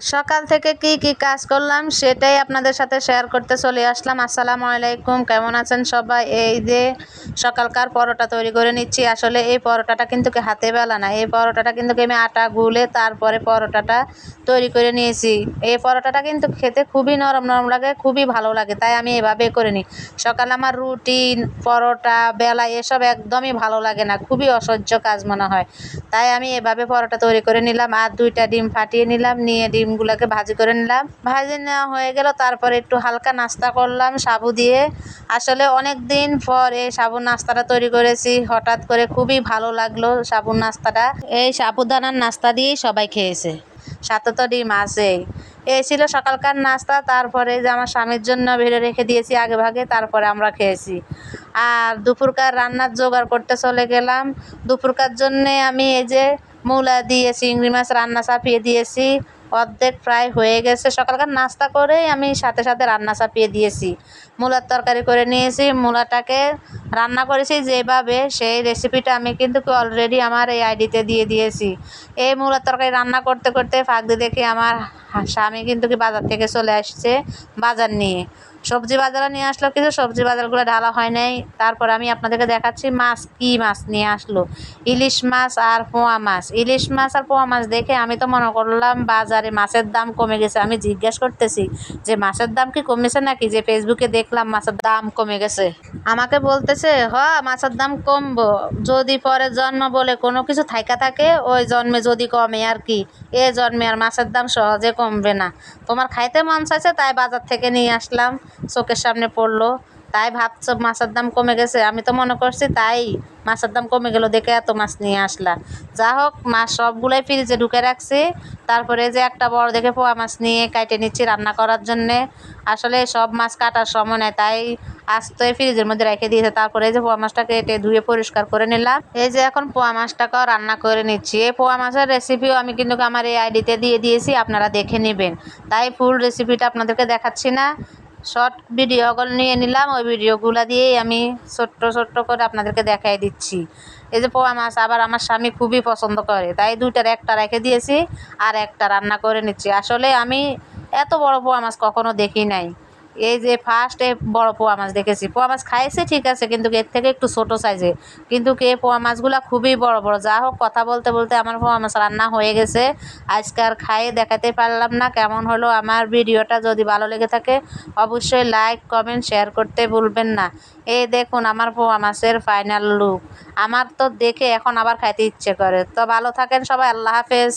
সকাল থেকে কি কি কাজ করলাম সেটাই আপনাদের সাথে শেয়ার করতে চলে আসলাম। আসসালামু আলাইকুম, কেমন আছেন সবাই? এই যে সকালকার পরোটা তৈরি করে নিচ্ছি। আসলে এই পরোটাটা কিন্তু হাতে বেলা না, এই পরোটাটা কিন্তু আমি আটা গুলে তারপরে পরোটাটা তৈরি করে নিয়েছি। এই পরোটাটা কিন্তু খেতে খুবই নরম নরম লাগে, খুবই ভালো লাগে, তাই আমি এভাবে করে নিই। সকালে আমার রুটি, পরোটা, বেলা এসব একদমই ভালো লাগে না, খুবই অসহ্য কাজ মনে হয়। তাই আমি এভাবে পরোটা তৈরি করে নিলাম, আর দুইটা ডিম ফাটিয়ে নিলাম, নিয়ে ডিমগুলোকে ভাজি করে নিলাম। ভাজি নেওয়া হয়ে গেল, তারপরে একটু হালকা নাস্তা করলাম সাবু দিয়ে। আসলে অনেক দিন পর এই সাবুর নাস্তাটা তৈরি করেছি, হঠাৎ করে খুবই ভালো লাগল সাবুর নাস্তাটা। এই সাবুদানার নাস্তা দিয়েই সবাই খেয়েছে, সাথে তো ডিম আছে এই ছিল সকালকার নাস্তা, তারপরে যে আমার স্বামীর জন্য ভেড়ে রেখে দিয়েছি আগে ভাগে, তারপরে আমরা খেয়েছি। আর দুপুরকার রান্নার জোগাড় করতে চলে গেলাম। দুপুরকার জন্যে আমি এই যে মূলা দিয়ে চিংড়ি মাছ রান্না চাপিয়ে দিয়েছি। অর্ধেক প্রায় হয়ে গেছে। সকালকার নাস্তা করেই আমি সাথে সাথে রান্না চাপিয়ে দিয়েছি। মূলার তরকারি করে নিয়েছি, মূলাটাকে রান্না করেছি যেভাবে, সেই রেসিপিটা আমি কিন্তু অলরেডি আমার এই আইডিতে দিয়ে দিয়েছি। এই মূলার তরকারি রান্না করতে করতে ফাঁক দিয়ে দেখি আমার স্বামী কিন্তু কি বাজার থেকে চলে আসছে বাজার নিয়ে। সবজি বাজারে নিয়ে আসলো কিছু, সবজি বাজারগুলো ঢালা হয় নাই। তারপর আমি আপনাদেরকে দেখাচ্ছি মাছ, কী মাছ নিয়ে আসলো। ইলিশ মাছ আর পোয়া মাছ। ইলিশ মাছ আর পোয়া মাছ দেখে আমি তো মনে করলাম বাজারে মাছের দাম কমে গেছে। আমি জিজ্ঞেস করতেছি যে মাছের দাম কি কমেছে নাকি? যে ফেসবুকে দেখলাম মাছের দাম কমে গেছে। আমাকে বলতেছে, হ, মাছের দাম কমবো। যদি পরে জন্ম বলে কোনো কিছু থাইকা থাকে, ওই জন্মে যদি কমে আর কি। এ জন্মে আর মাছের দাম সহজে কমবে না। তোমার খাইতে মন চাইছে, তাই বাজার থেকে নিয়ে আসলাম। চোখের সামনে পড়ল। তাই ভাবছ মাছের দাম কমে গেছে? আমি তো মনে করছি তাই। মাছের দাম কমে গেল দেখে এত মাছ নিয়ে আসলা। যা হোক, মাছ সবগুলোই ফ্রিজে ঢুকে রাখছি। তারপরে যে একটা বড় দেখে পোয়া মাছ নিয়ে কাটে নিচ্ছি রান্না করার জন্যে। আসলে সব মাছ কাটার সময় নেই, তাই আস্তে ফ্রিজের মধ্যে রেখে দিয়েছে। তারপরে এই যে পোয়া মাছটা কেটে ধুয়ে পরিষ্কার করে নিলাম। এই যে এখন পোয়া মাছটাকেও রান্না করে নিচ্ছি। এই পোয়া মাছের রেসিপিও আমি কিন্তু আমার এই আইডিতে দিয়ে দিয়েছি, আপনারা দেখে নেবেন। তাই ফুল রেসিপিটা আপনাদেরকে দেখাচ্ছি না। শর্ট ভিডিওগুলো নিয়ে নিলাম, ওই ভিডিওগুলো দিয়েই আমি ছোট্ট ছোট্ট করে আপনাদেরকে দেখাই দিচ্ছি। এই যে পোয়া মাছ, আবার আমার স্বামী খুবই পছন্দ করে, তাই দুইটার একটা রেখে দিয়েছি আর একটা রান্না করে নিচ্ছি। আসলে আমি এত বড় পোয়া মাছ কখনো দেখি নাই। এই যে ফার্স্ট এই বড় পোয়া মাছ দেখেছি। পোয়া মাছ খাইছে ঠিক আছে, কিন্তু এর থেকে একটু ছোট সাইজে কিন্তু কে পোয়া মাছগুলো খুবই বড় বড়। যা হোক, কথা বলতে বলতে আমার পোয়া মাছ রান্না হয়ে গেছে। আজকে আর খাইয়ে দেখাতে পারলাম না কেমন হলো আমার ভিডিওটা। যদি ভালো লেগে থাকে, অবশ্যই লাইক কমেন্ট শেয়ার করতে ভুলবেন না। এই দেখুন আমার পোয়া মাছের ফাইনাল লুক আমার তো দেখে এখন আবার খাইতে ইচ্ছে করে। তো ভালো থাকেন সবাই, আল্লাহ হাফেজ।